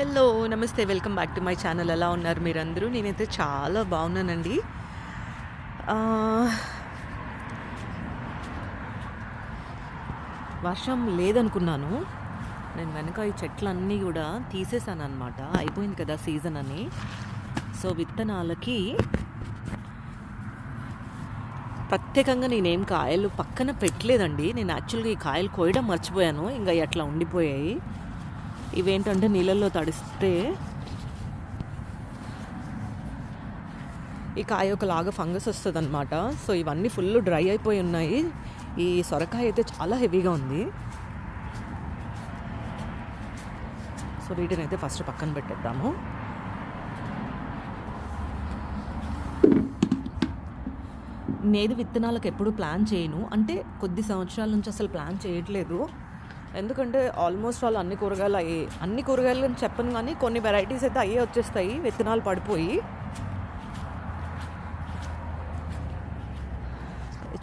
Hello నమస్తే. Welcome back to my channel. ఎలా ఉన్నారు మీరందరూ? నేనైతే చాలా బాగున్నానండి. వర్షం లేదనుకున్నాను. నేను వెనక ఈ చెట్లన్నీ కూడా తీసేసాను అనమాట అయిపోయింది కదా సీజన్ అని. సో విత్తనాలకి ప్రత్యేకంగా నేనేం కాయలు పక్కన పెట్టలేదండి. నేను యాక్చువల్గా ఈ కాయలు కోయడం మర్చిపోయాను. ఇంకా అట్లా ఉండిపోయాయి. ఇవేంటంటే నీళ్ళల్లో తడిస్తే ఈ కాయ ఒకలాగా ఫంగస్ వస్తుంది అనమాట సో ఇవన్నీ ఫుల్ డ్రై అయిపోయి ఉన్నాయి. ఈ సొరకాయ అయితే చాలా హెవీగా ఉంది. సో వీటిని అయితే ఫస్ట్ పక్కన పెట్టేద్దాము. నేను విత్తనాలకు ఎప్పుడు ప్లాన్ చేయను. అంటే కొద్ది సంవత్సరాల నుంచి అసలు ప్లాన్ చేయట్లేదు. ఎందుకంటే ఆల్మోస్ట్ వాళ్ళు అన్ని కూరగాయలు అయ్యి అన్ని కూరగాయలు అని చెప్పను కానీ కొన్ని వెరైటీస్ అయితే అయ్యే వచ్చేస్తాయి. విత్తనాలు పడిపోయి.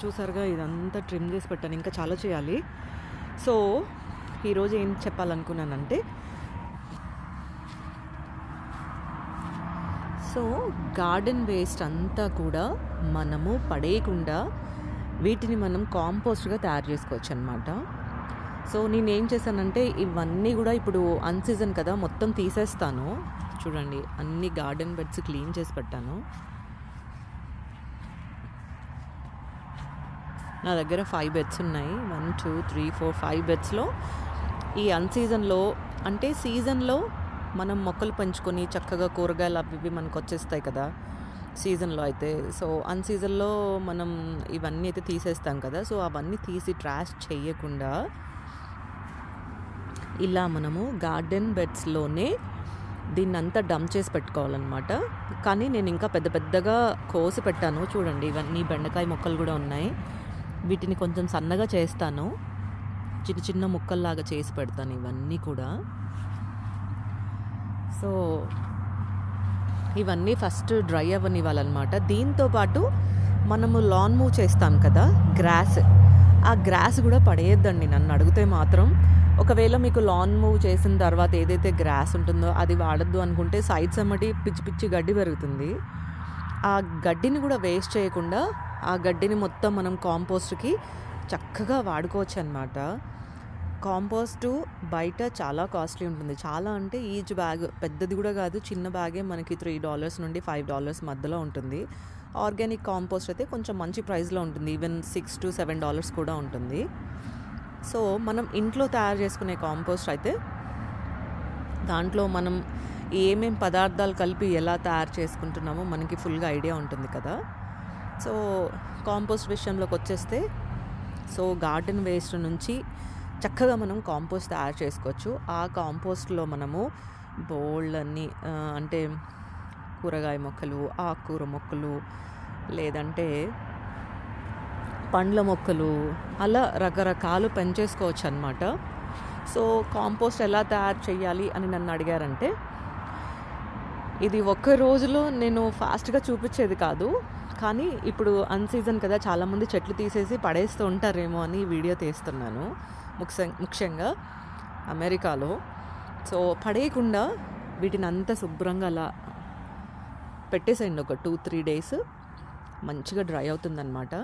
చూసారుగా ఇదంతా ట్రిమ్ చేసి పెట్టాను. ఇంకా చాలా చేయాలి. సో ఈరోజు ఏం చెప్పాలనుకున్నానంటే సో గార్డెన్ వేస్ట్ అంతా కూడా మనము పడేయకుండా వీటిని మనం కాంపోస్ట్గా తయారు చేసుకోవచ్చు అనమాట సో నేను ఏం చేశానంటే ఇవన్నీ కూడా ఇప్పుడు అన్సీజన్ కదా మొత్తం తీసేస్తాను. చూడండి అన్ని గార్డెన్ బెడ్స్ క్లీన్ చేసి పెట్టాను. నా దగ్గర ఫైవ్ బెడ్స్ ఉన్నాయి. One two three four five బెడ్స్లో. ఈ అన్సీజన్లో అంటే సీజన్లో మనం మొక్కలు పెంచుకొని చక్కగా కూరగాయలు అవి ఇవి మనకు వచ్చేస్తాయి కదా సీజన్లో అయితే. సో అన్ సీజన్లో మనం ఇవన్నీ అయితే తీసేస్తాం కదా సో అవన్నీ తీసి ట్రాష్ చేయకుండా ఇలా మనము గార్డెన్ బెడ్స్లోనే దీన్ని అంతా డంప్ చేసి పెట్టుకోవాలన్నమాట. కానీ నేను ఇంకా పెద్ద పెద్దగా కోసి పెట్టాను. చూడండి ఇవన్నీ బెండకాయ మొక్కలు కూడా ఉన్నాయి. వీటిని కొంచెం సన్నగా చేస్తాను. చిన్న చిన్న ముక్కల్లాగా చేసి పెడతాను ఇవన్నీ కూడా. సో ఇవన్నీ ఫస్ట్ డ్రై అవ్వనివ్వాలన్నమాట. దీంతో పాటు మనము లాన్ మూవ్ చేస్తాం కదా గ్రాస్. ఆ గ్రాస్ కూడా పడేయద్దండి నన్ను అడిగితే మాత్రం. ఒకవేళ మీకు లాన్ మూవ్ చేసిన తర్వాత ఏదైతే గ్రాస్ ఉంటుందో అది వాడద్దు అనుకుంటే సైడ్స్ అమ్మటి పిచ్చి పిచ్చి గడ్డి పెరుగుతుంది. ఆ గడ్డిని కూడా వేస్ట్ చేయకుండా ఆ గడ్డిని మొత్తం మనం కాంపోస్ట్కి చక్కగా వాడుకోవచ్చు అనమాట కాంపోస్టు బయట చాలా కాస్ట్లీ ఉంటుంది. చాలా అంటే ఈచ్ బ్యాగ్ పెద్దది కూడా కాదు చిన్న బ్యాగే మనకి త్రీ డాలర్స్ నుండి ఫైవ్ డాలర్స్ మధ్యలో ఉంటుంది. ఆర్గానిక్ కాంపోస్ట్ అయితే కొంచెం మంచి ప్రైస్లో ఉంటుంది. Even six to seven dollars కూడా ఉంటుంది. సో మనం ఇంట్లో తయారు చేసుకునే కాంపోస్ట్ అయితే దాంట్లో మనం ఏమేం పదార్థాలు కలిపి ఎలా తయారు చేసుకుంటున్నామో మనకి ఫుల్గా ఐడియా ఉంటుంది కదా. సో కాంపోస్ట్ విషయంలోకి వచ్చేస్తే సో గార్డెన్ వేస్ట్ నుంచి చక్కగా మనం కాంపోస్ట్ తయారు చేసుకోవచ్చు. ఆ కాంపోస్ట్లో మనము బోల్డ్ అన్ని అంటే కూరగాయ మొక్కలు ఆకుకూర మొక్కలు లేదంటే పండ్ల మొక్కలు అలా రకరకాలు పెంచేసుకోవచ్చు అనమాట సో కాంపోస్ట్ ఎలా తయారు చేయాలి అని నన్ను అడిగారంటే ఇది ఒక్క రోజులో నేను ఫాస్ట్గా చూపించేది కాదు కానీ ఇప్పుడు అన్సీజన్ కదా చాలామంది చెట్లు తీసేసి పడేస్తూ ఉంటారేమో అని వీడియో తీస్తున్నాను ముఖ్య ముఖ్యంగా అమెరికాలో. సో పడేయకుండా వీటిని అంత శుభ్రంగా అలా పెట్టేసేయండి ఒక టూ త్రీ డేస్ మంచిగా డ్రై అవుతుందన్నమాట.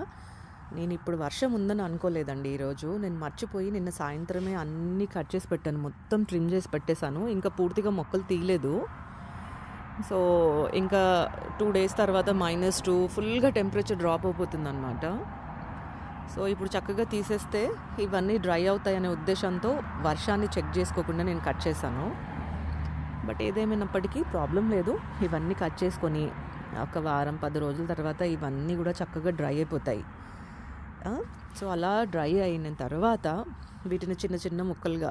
నేను ఇప్పుడు వర్షం ఉందని అనుకోలేదండి ఈరోజు. నేను మర్చిపోయి నిన్న సాయంత్రమే అన్నీ కట్ చేసి పెట్టాను. మొత్తం ట్రిమ్ చేసి పెట్టేశాను. ఇంకా పూర్తిగా మొక్కలు తీయలేదు. సో ఇంకా టూ డేస్ తర్వాత మైనస్ టూ ఫుల్గా టెంపరేచర్ డ్రాప్ అయిపోతుందన్నమాట. సో ఇప్పుడు చక్కగా తీసేస్తే ఇవన్నీ డ్రై అవుతాయనే ఉద్దేశంతో వర్షాన్ని చెక్ చేసుకోకుండా నేను కట్ చేశాను. బట్ ఏదేమైనప్పటికీ ప్రాబ్లం లేదు. ఇవన్నీ కట్ చేసుకొని ఒక వారం పది రోజుల తర్వాత ఇవన్నీ కూడా చక్కగా డ్రై అయిపోతాయి. సో అలా డ్రై అయిన తర్వాత వీటిని చిన్న చిన్న ముక్కలుగా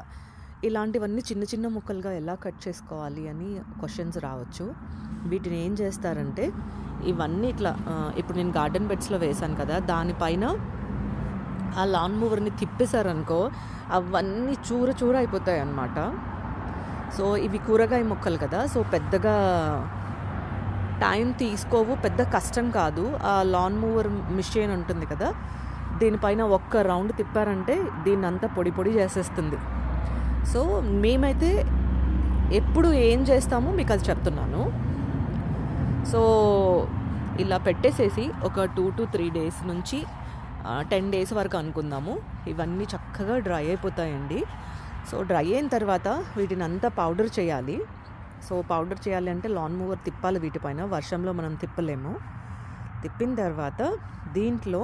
ఇలాంటివన్నీ చిన్న చిన్న ముక్కలుగా ఎలా కట్ చేసుకోవాలి అని క్వశ్చన్స్ రావచ్చు. వీటిని ఏం చేస్తారంటే ఇవన్నీ ఇట్లా ఇప్పుడు నేను గార్డెన్ బెడ్స్లో వేశాను కదా దానిపైన ఆ లాన్ మూవర్ని తిప్పేశారనుకో అవన్నీ చూర చూర అయిపోతాయి అన్నమాట. సో ఇవి కూరగాయ మొక్కలు కదా సో పెద్దగా టైం తీసుకోవు పెద్ద కష్టం కాదు. ఆ లాన్ మూవర్ మిషన్ ఉంటుంది కదా దీనిపైన ఒక్క రౌండ్ తిప్పారంటే దీన్ని అంతా పొడి పొడి చేసేస్తుంది. సో మేమైతే ఎప్పుడు ఏం చేస్తామో మీకు అది చెప్తున్నాను. సో ఇలా పెట్టేసేసి ఒక టూ టు త్రీ డేస్ నుంచి టెన్ డేస్ వరకు అనుకుందాము. ఇవన్నీ చక్కగా డ్రై అయిపోతాయండి. సో డ్రై అయిన తర్వాత వీటిని అంతా పౌడర్ చేయాలి. సో పౌడర్ చేయాలి అంటే లాన్ మూవర్ తిప్పాలి వీటిపైన. వర్షంలో మనం తిప్పలేము. తిప్పిన తర్వాత దీంట్లో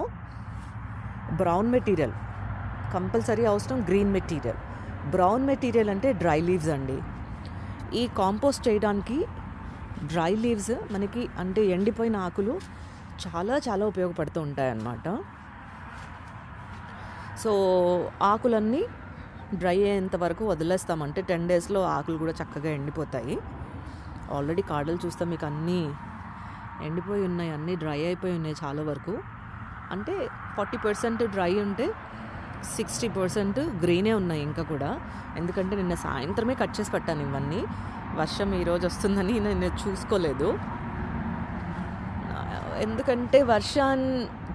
బ్రౌన్ మెటీరియల్. కంపల్సరీ అవసరం గ్రీన్ మెటీరియల్. బ్రౌన్ మెటీరియల్ అంటే డ్రై లీవ్స్ అండి. ఈ కాంపోస్ట్ చేయడానికి డ్రై లీవ్స్ మనకి అంటే ఎండిపోయిన ఆకులు చాలా చాలా ఉపయోగపడుతూ ఉంటాయి అన్నమాట సో ఆకులన్నీ డ్రై అయ్యేంత వరకు వదిలేస్తామంటే టెన్ డేస్లో ఆకులు కూడా చక్కగా ఎండిపోతాయి. ఆల్రెడీ కాడలు చూస్తే మీకు అన్నీ ఎండిపోయి ఉన్నాయి అన్నీ డ్రై అయిపోయి ఉన్నాయి చాలా వరకు. అంటే ఫార్టీ పర్సెంట్ డ్రై ఉంటే సిక్స్టీ పర్సెంట్ గ్రీనే ఉన్నాయి ఇంకా కూడా. ఎందుకంటే నిన్న సాయంత్రమే కట్ చేసి పెట్టాను ఇవన్నీ. వర్షం ఈరోజు వస్తుందని నేను చూసుకోలేదు. ఎందుకంటే వర్షం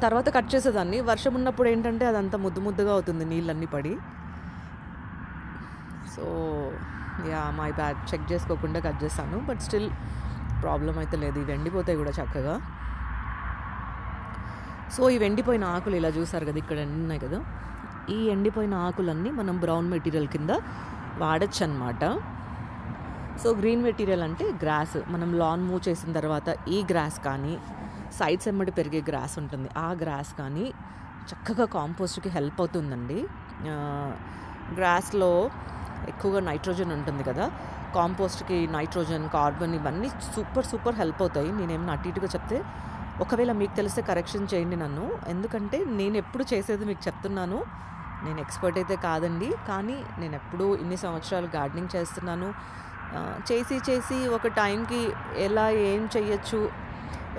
తర్వాత కట్ చేసేదాన్ని. వర్షం ఉన్నప్పుడు ఏంటంటే అదంతా ముద్దు ముద్దుగా అవుతుంది నీళ్ళన్నీ పడి. So yeah my bad check చేసుకోకుండా కట్ చేస్తాను బట్ స్టిల్ ప్రాబ్లం అయితే లేదు. ఇవి ఎండిపోతాయి కూడా చక్కగా. సో ఈ ఎండిపోయిన ఆకులు ఇలా చూసారు కదా ఇక్కడ ఉన్నాయి కదా. ఈ ఎండిపోయిన ఆకులన్నీ మనం బ్రౌన్ మెటీరియల్ కింద వాడచ్చు అనమాట సో గ్రీన్ మెటీరియల్ అంటే గ్రాస్. మనం లాన్ మూవ్ చేసిన తర్వాత ఈ గ్రాస్ కానీ సైడ్స్ ఎమ్మటి పెరిగే గ్రాస్ ఉంటుంది. ఆ గ్రాస్ కానీ చక్కగా కాంపోస్ట్కి హెల్ప్ అవుతుందండి. గ్రాస్లో ఎక్కువగా నైట్రోజన్ ఉంటుంది కదా. కాంపోస్ట్కి నైట్రోజన్ కార్బన్ ఇవన్నీ సూపర్ సూపర్ హెల్ప్ అవుతాయి. నేనేమన్నా అటు ఇటుగా చెప్తే ఒకవేళ మీకు తెలిస్తే కరెక్షన్ చేయండి నన్ను. ఎందుకంటే నేను ఎప్పుడు చేసేది మీకు చెప్తున్నాను. నేను ఎక్స్పర్ట్ అయితే కాదండి. కానీ నేను ఎప్పుడు ఇన్ని సంవత్సరాలు గార్డెనింగ్ చేస్తున్నాను. చేసి చేసి ఒక టైంకి ఎలా ఏం చేయొచ్చు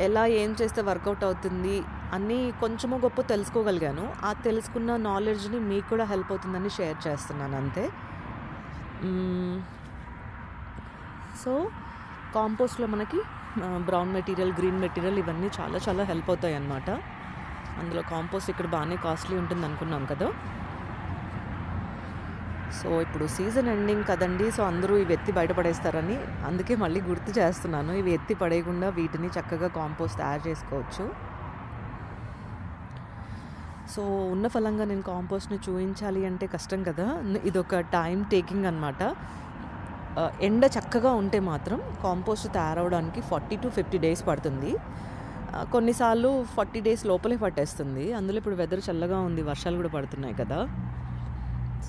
ఎలా ఏం చేస్తే వర్కౌట్ అవుతుంది అన్నీ కొంచెము గొప్ప తెలుసుకోగలిగాను. ఆ తెలుసుకున్న నాలెడ్జ్ని మీకు కూడా హెల్ప్ అవుతుందని షేర్ చేస్తున్నాను. అంతే. సో కాంపోస్ట్లో మనకి బ్రౌన్ మెటీరియల్ గ్రీన్ మెటీరియల్ ఇవన్నీ చాలా చాలా హెల్ప్ అవుతాయి అన్నమాట. అందులో కాంపోస్ట్ ఇక్కడ బాగానే కాస్ట్లీ ఉంటుంది అనుకున్నాం కదా. సో ఇప్పుడు సీజన్ ఎండింగ్ కదండి సో అందరూ ఇవి ఎత్తి బయటపడేస్తారని అందుకే మళ్ళీ గుర్తు చేస్తున్నాను. ఇవి ఎత్తి పడేయకుండా వీటిని చక్కగా కాంపోస్ట్ తయారు చేసుకోవచ్చు. సో ఉన్న ఫలంగా నేను కాంపోస్ట్ని చూపించాలి అంటే కష్టం కదా. ఇదొక టైం టేకింగ్ అనమాట ఎండ చక్కగా ఉంటే మాత్రం కాంపోస్ట్ తయారవడానికి ఫార్టీ టు ఫిఫ్టీ డేస్ పడుతుంది. కొన్నిసార్లు ఫార్టీ డేస్ లోపలే పట్టేస్తుంది. అందులో ఇప్పుడు వెదర్ చల్లగా ఉంది వర్షాలు కూడా పడుతున్నాయి కదా.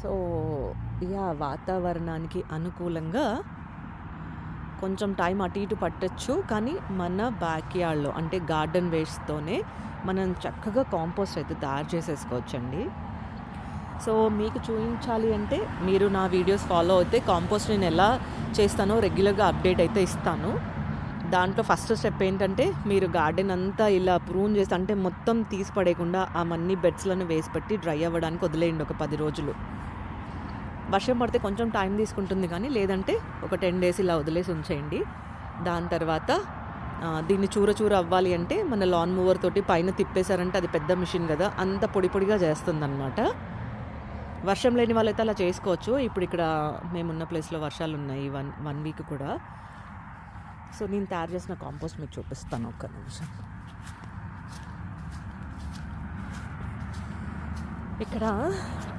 సో యా వాతావరణానికి అనుకూలంగా కొంచెం టైం అటు ఇటు పట్టచ్చు. కానీ మన బ్యాక్ యార్డ్లో అంటే గార్డెన్ వేస్ట్తోనే మనం చక్కగా కాంపోస్ట్ అయితే తయారు చేసేసుకోవచ్చండి. సో మీకు చూపించాలి అంటే మీరు నా వీడియోస్ ఫాలో అయితే కాంపోస్ట్ నేను ఎలా చేస్తానో రెగ్యులర్గా అప్డేట్ అయితే ఇస్తాను. దాంట్లో ఫస్ట్ స్టెప్ ఏంటంటే మీరు గార్డెన్ అంతా ఇలా ప్రూన్ చేసి అంటే మొత్తం తీసి పడేయకుండా ఆ మన్ని బెడ్స్లను వేసి పెట్టి డ్రై అవ్వడానికి వదిలేయండి ఒక పది రోజులు. వర్షం పడితే కొంచెం టైం తీసుకుంటుంది కానీ లేదంటే ఒక టెన్ డేస్ ఇలా వదిలేసి ఉంచేయండి. దాని తర్వాత దీన్ని చూర చూర అవ్వాలి అంటే మన లాన్ మూవర్ తోటి పైన తిప్పేశారంటే అది పెద్ద మిషన్ కదా అంత పొడి పొడిగా చేస్తుంది అనమాట వర్షం లేని వాళ్ళైతే అలా చేసుకోవచ్చు. ఇప్పుడు ఇక్కడ మేమున్న ప్లేస్లో వర్షాలు ఉన్నాయి వన్ వన్ వీక్ కూడా. సో నేను తయారు చేసిన కాంపోస్ట్ మీకు చూపిస్తాను ఒక్క నిమిషం. ఇక్కడ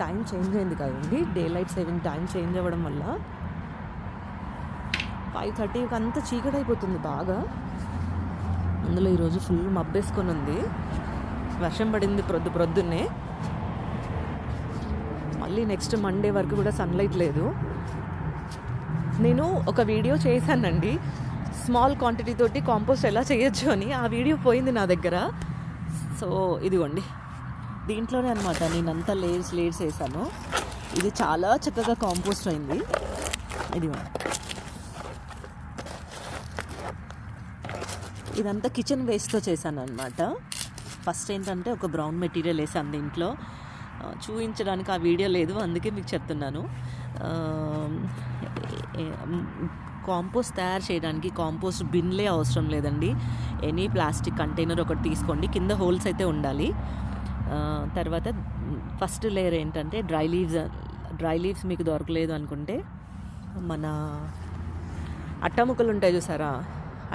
టైం చేంజ్ అయింది కదండి. Daylight saving time change అవ్వడం వల్ల ఫైవ్ థర్టీకి అంతా చీకటి అయిపోతుంది బాగా. అందులో ఈరోజు ఫుల్ మబ్బేసుకొని ఉంది. వర్షం పడింది ప్రొద్దు ప్రొద్దున్నే. మళ్ళీ నెక్స్ట్ మండే వరకు కూడా సన్లైట్ లేదు. నేను ఒక వీడియో చేశానండి. స్మాల్ క్వాంటిటీ తోటి కాంపోస్ట్ ఎలా చేయొచ్చు అని. ఆ వీడియో పోయింది నా దగ్గర. సో ఇదిగోండి. దీంట్లోనే అనమాట నేనంతా లేయర్స్ లేయర్స్ వేసాను. ఇది చాలా చక్కగా కాంపోస్ట్ అయింది. ఇదిగోండి. ఇదంతా కిచెన్ వేస్ట్తో చేశాను అనమాట ఫస్ట్ ఏంటంటే ఒక బ్రౌన్ మెటీరియల్ వేసాను దీంట్లో. చూపించడానికి ఆ వీడియో లేదు అందుకే మీకు చెప్తున్నాను. కాంపోస్ట్ తయారు చేయడానికి కాంపోస్ట్ బిన్లే అవసరం లేదండి. ఎనీ ప్లాస్టిక్ కంటైనర్ ఒకటి తీసుకోండి కింద హోల్స్ అయితే ఉండాలి. తర్వాత ఫస్ట్ లేయర్ ఏంటంటే డ్రై లీవ్స్ డ్రై లీవ్స్ మీకు దొరకలేదు అనుకుంటే మన అట్టముక్కలు ఉంటాయి చూసారా?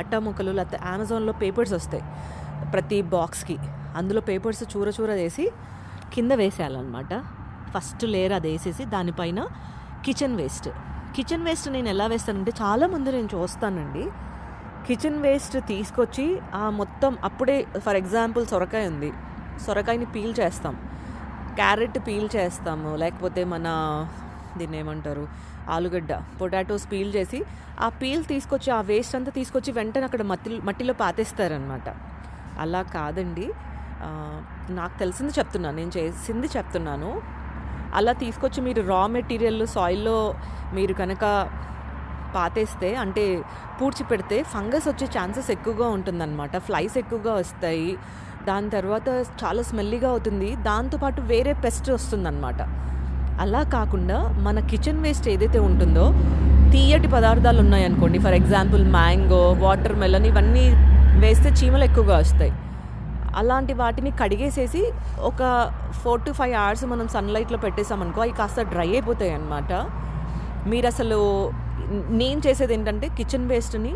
అట్టముక్కలు లేకపోతే అమెజాన్లో పేపర్స్ వస్తాయి ప్రతి బాక్స్కి. అందులో పేపర్స్ చూర చూర చేసి కింద వేసేయాలన్నమాట. ఫస్ట్ లేయర్ అది వేసేసి దానిపైన కిచెన్ వేస్ట్. కిచెన్ వేస్ట్ నేను ఎలా వేస్తానంటే చాలామంది నేను చూస్తానండి. కిచెన్ వేస్ట్ తీసుకొచ్చి ఆ మొత్తం అప్పుడే ఫర్ ఎగ్జాంపుల్ సొరకాయ ఉంది. సొరకాయని పీల్ చేస్తాం. క్యారెట్ పీల్ చేస్తాము. లేకపోతే మన దీన్ని ఏమంటారు? ఆలుగడ్డ పొటాటోస్ పీల్ చేసి ఆ పీల్ తీసుకొచ్చి ఆ వేస్ట్ అంతా తీసుకొచ్చి వెంటనే అక్కడ మట్టి మట్టిలో పాతేస్తారనమాట అలా కాదండి. నాకు తెలిసింది చెప్తున్నాను నేను చేసింది చెప్తున్నాను. అలా తీసుకొచ్చి మీరు రా మెటీరియల్ సాయిల్లో మీరు కనుక పాతేస్తే అంటే పూడ్చి పెడితే ఫంగస్ వచ్చే ఛాన్సెస్ ఎక్కువగా ఉంటుందన్నమాట. ఫ్లైస్ ఎక్కువగా వస్తాయి. దాని తర్వాత చాలా స్మెల్లీగా అవుతుంది. దాంతోపాటు వేరే పెస్ట్ వస్తుందన్నమాట. అలా కాకుండా మన కిచెన్ వేస్ట్ ఏదైతే ఉంటుందో తీయటి పదార్థాలు ఉన్నాయనుకోండి. For example mango watermelon ఇవన్నీ వేస్తే చీమలు ఎక్కువగా వస్తాయి. అలాంటి వాటిని కడిగేసేసి ఒక ఫోర్ టు ఫైవ్ అవర్స్ మనం సన్లైట్లో పెట్టేసామనుకో అవి కాస్త డ్రై అయిపోతాయి అన్నమాట. మీరు అసలు నేను చేసేది ఏంటంటే కిచెన్ వేస్ట్ని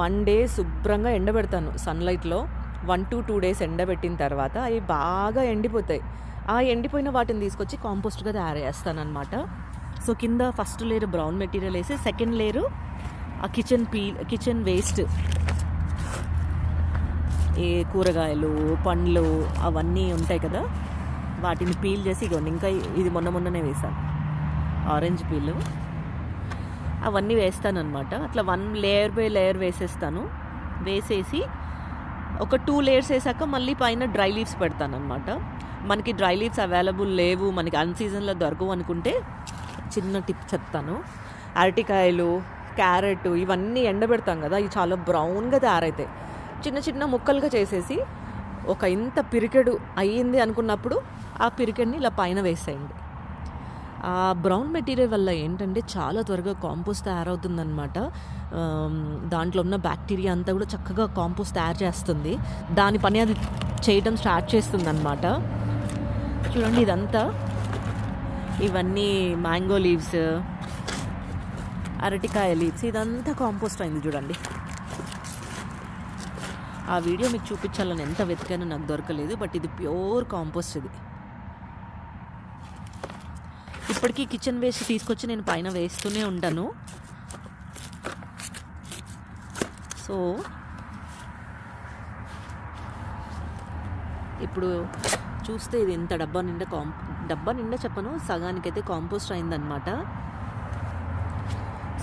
వన్ డే శుభ్రంగా ఎండబెడతాను సన్లైట్లో వన్ టు టూ డేస్ ఎండబెట్టిన తర్వాత అవి బాగా ఎండిపోతాయి. ఆ ఎండిపోయిన వాటిని తీసుకొచ్చి కాంపోస్ట్గా తయారు చేస్తాను సో కింద ఫస్ట్ లేయర్ బ్రౌన్ మెటీరియల్ వేసి సెకండ్ లేయరు ఆ కిచెన్ పీ కిచెన్ వేస్ట్ ఈ కూరగాయలు పండ్లు అవన్నీ ఉంటాయి కదా వాటిని పీల్ చేసి ఇగోండి ఇంకా ఇది మొన్న మొన్ననే వేసాను ఆరెంజ్ పీలు. అవన్నీ వేస్తానన్నమాట. అట్లా వన్ లేయర్ బై లేయర్ వేసేస్తాను. వేసేసి ఒక టూ లేయర్స్ వేసాక మళ్ళీ పైన డ్రై లీవ్స్ పెడతానన్నమాట. మనకి డ్రై లీవ్స్ అవైలబుల్ లేవు మనకి అన్ సీజన్లో దొరకవు అనుకుంటే చిన్న టిప్ చెప్తాను. అరటికాయలు క్యారెట్ ఇవన్నీ ఎండబెడతాం కదా ఇవి చాలా బ్రౌన్గా తయారవుతాయి చిన్న చిన్న ముక్కలుగా చేసేసి ఒక ఇంత పిరికెడు అయ్యింది అనుకున్నప్పుడు ఆ పిరికెడ్ని ఇలా పైన వేసేయండి. ఆ బ్రౌన్ మెటీరియల్ వల్ల ఏంటంటే చాలా త్వరగా కాంపోస్ట్ తయారవుతుందనమాట దాంట్లో ఉన్న బ్యాక్టీరియా అంతా కూడా చక్కగా కాంపోస్ట్ తయారు చేస్తుంది. దాని పని అది చేయడం స్టార్ట్ చేస్తుందన్నమాట. చూడండి ఇదంతా. ఇవన్నీ మ్యాంగో లీవ్స్ అరటికాయ లీవ్స్ ఇదంతా కాంపోస్ట్ అయింది చూడండి. ఆ వీడియో మీకు చూపించాలని ఎంత వెతికానో నాకు దొరకలేదు బట్ ఇది ప్యూర్ కాంపోస్ట్ ఇది. ఇప్పటికీ కిచెన్ వేస్ట్ తీసుకొచ్చి నేను పైన వేస్తూనే ఉంటాను సో ఇప్పుడు చూస్తే ఇది ఇంత డబ్బా నిండా కాంప్ డబ్బా నిండా చెప్పను సగానికైతే కాంపోస్ట్ అయిందనమాట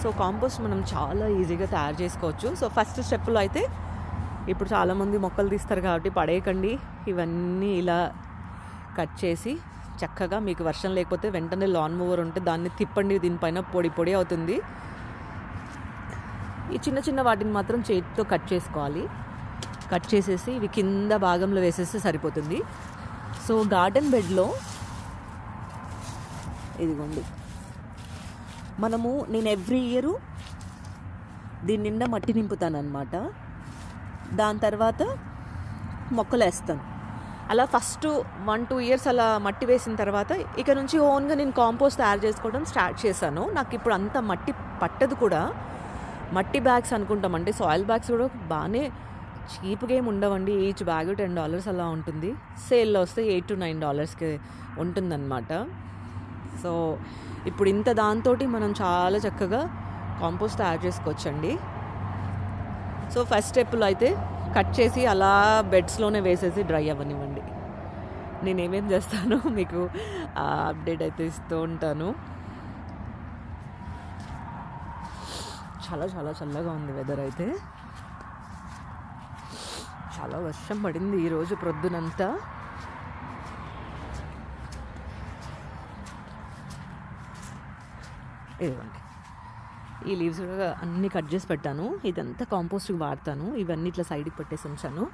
సో కాంపోస్ట్ మనం చాలా ఈజీగా తయారు చేసుకోవచ్చు. సో ఫస్ట్ స్టెప్లో అయితే ఇప్పుడు చాలామంది మొక్కలు తీస్తారు కాబట్టి పడేయకండి. ఇవన్నీ ఇలా కట్ చేసి చక్కగా మీకు వర్షం లేకపోతే వెంటనే లాన్ మూవర్ ఉంటే దాన్ని తిప్పండి. దీనిపైన పొడి పొడి అవుతుంది. ఈ చిన్న చిన్న వాటిని మాత్రం చేతితో కట్ చేసుకోవాలి. కట్ చేసేసి ఇవి కింద భాగంలో వేసేస్తే సరిపోతుంది. సో గార్డెన్ బెడ్లో ఇదిగోండి. మనము నేను ఎవ్రీ ఇయరు దీని నిండా మట్టి నింపుతాను అనమాట దాని తర్వాత మొక్కలు వేస్తాను. అలా ఫస్ట్ వన్ టూ ఇయర్స్ అలా మట్టి వేసిన తర్వాత ఇక నుంచి ఓన్గా నేను కాంపోస్ట్ తయారు చేసుకోవడం స్టార్ట్ చేశాను. నాకు ఇప్పుడు అంత మట్టి పట్టదు కూడా. మట్టి బ్యాగ్స్ అనుకుంటాం. అంటే సాయిల్ బ్యాగ్స్ కూడా బాగానే చీప్గా ఏమి ఉండవండి. ఈచ్ బ్యాగ్ టెన్ డాలర్స్ అలా ఉంటుంది. సేల్లో వస్తే ఎయిట్ టు నైన్ డాలర్స్కి ఉంటుందన్నమాట. సో ఇప్పుడు ఇంత దాంతో మనం చాలా చక్కగా కాంపోస్ట్ తయారు చేసుకోవచ్చండి. సో ఫస్ట్ స్టెప్లో అయితే కట్ చేసి అలా బెడ్స్లోనే వేసేసి డ్రై అవ్వనివ్వండి. నేను ఏమేం చేస్తానో మీకు అప్డేట్ అయితే ఇస్తూ ఉంటాను. చాలా చాలా చల్లగా ఉంది వెదర్ అయితే. చాలా వర్షం పడింది ఈరోజు ప్రొద్దునంతా. ఇదిగోండి. ఈ లీవ్స్ కూడా అన్నీ కట్ చేసి పెట్టాను. ఇదంతా కాంపోస్ట్కి వాడతాను. ఇవన్నీ ఇట్లా సైడ్కి పెట్టేసి ఉంచాను.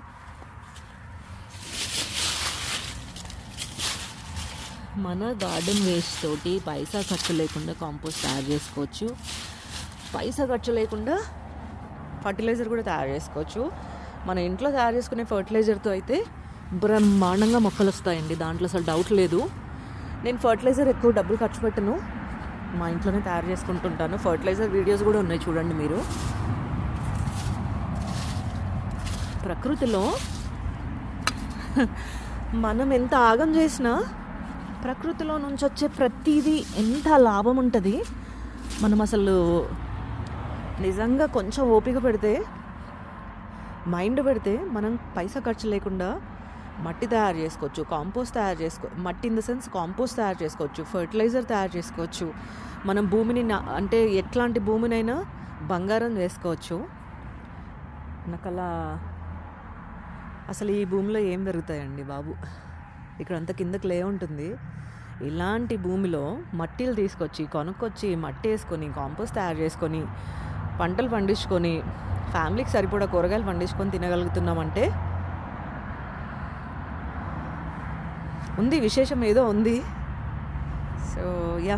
మన గార్డెన్ వేస్ట్ తోటి పైసా ఖర్చు లేకుండా కాంపోస్ట్ తయారు చేసుకోవచ్చు. పైసా ఖర్చు లేకుండా ఫర్టిలైజర్ కూడా తయారు చేసుకోవచ్చు. మన ఇంట్లో తయారు చేసుకునే ఫర్టిలైజర్తో అయితే బ్రహ్మాండంగా మొక్కలు వస్తాయండి. దాంట్లో అసలు డౌట్ లేదు. నేను ఫర్టిలైజర్ ఎక్కువ డబ్బులు ఖర్చు పెట్టను. మా ఇంట్లోనే తయారు చేసుకుంటుంటాను. ఫర్టిలైజర్ వీడియోస్ కూడా ఉన్నాయి చూడండి మీరు. ప్రకృతిలో మనం ఎంత ఆగం చేసినా ప్రకృతిలో నుంచి వచ్చే ప్రతిదీ ఎంత లాభం ఉంటుంది? మనం అసలు నిజంగా కొంచెం ఓపిక పెడితే మైండ్ పెడితే మనం పైసా ఖర్చు లేకుండా మట్టి తయారు చేసుకోవచ్చు కాంపోస్ట్ తయారు చేసుకో మట్టి ఇన్ ద సెన్స్ కాంపోస్ట్ తయారు చేసుకోవచ్చు ఫర్టిలైజర్ తయారు చేసుకోవచ్చు. మనం భూమిని అంటే ఎట్లాంటి భూమినైనా బంగారం వేసుకోవచ్చు. నాకు అలా అసలు ఈ భూమిలో ఏం పెరుగుతాయండి బాబు? ఇక్కడ అంత కిందకి లే ఉంటుంది. ఇలాంటి భూమిలో మట్టిలు తీసుకొచ్చి కొనుక్కొచ్చి మట్టి వేసుకొని కాంపోస్ట్ తయారు చేసుకొని పంటలు పండించుకొని ఫ్యామిలీకి సరిపడా కూరగాయలు పండించుకొని తినగలుగుతున్నామంటే ఉంది విశేషం ఏదో ఉంది. సో యా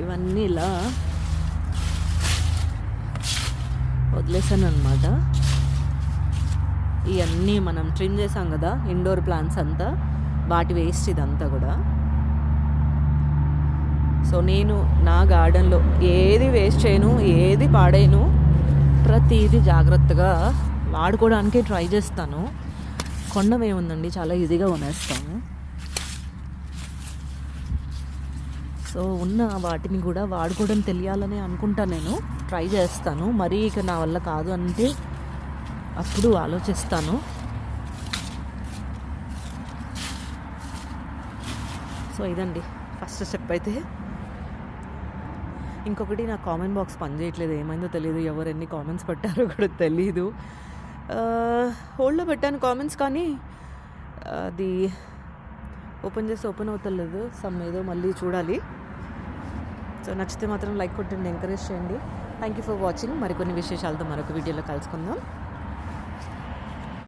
ఇవన్నీ ఇలా వదిలేసాను అనమాట ఇవన్నీ మనం ట్రిమ్ చేసాం కదా ఇండోర్ ప్లాంట్స్ అంతా వాటి వేస్ట్ ఇదంతా కూడా. సో నేను నా గార్డెన్లో ఏది వేస్ట్ చేయను ఏది పాడేను ప్రతిదీ జాగ్రత్తగా వాడుకోవడానికి ట్రై చేస్తాను. కొండమే ఏముందండి చాలా ఈజీగా కొనేస్తాము. సో ఉన్న వాటిని కూడా వాడుకోవడం తెలియాలని అనుకుంటా నేను. ట్రై చేస్తాను. మరీ ఇక నా వల్ల కాదు అంటే అప్పుడు ఆలోచిస్తాను. సో ఇదండి ఫస్ట్ స్టెప్ అయితే. ఇంకొకటి నా కామెంట్ బాక్స్ పనిచేయట్లేదు. ఏమైందో తెలియదు ఎవరు ఎన్ని కామెంట్స్ పెట్టారో కూడా తెలీదు. హోల్డ్లో పెట్టాను కామెంట్స్ కానీ అది ఓపెన్ చేసి ఓపెన్ అవుతలేదు. సమ్ ఏదో మళ్ళీ చూడాలి. సో నచ్చితే మాత్రం లైక్ కొట్టండి ఎంకరేజ్ చేయండి. థ్యాంక్ యూ ఫర్ వాచింగ్ మరికొన్ని విశేషాలతో మరొక వీడియోలో కలుసుకుందాం.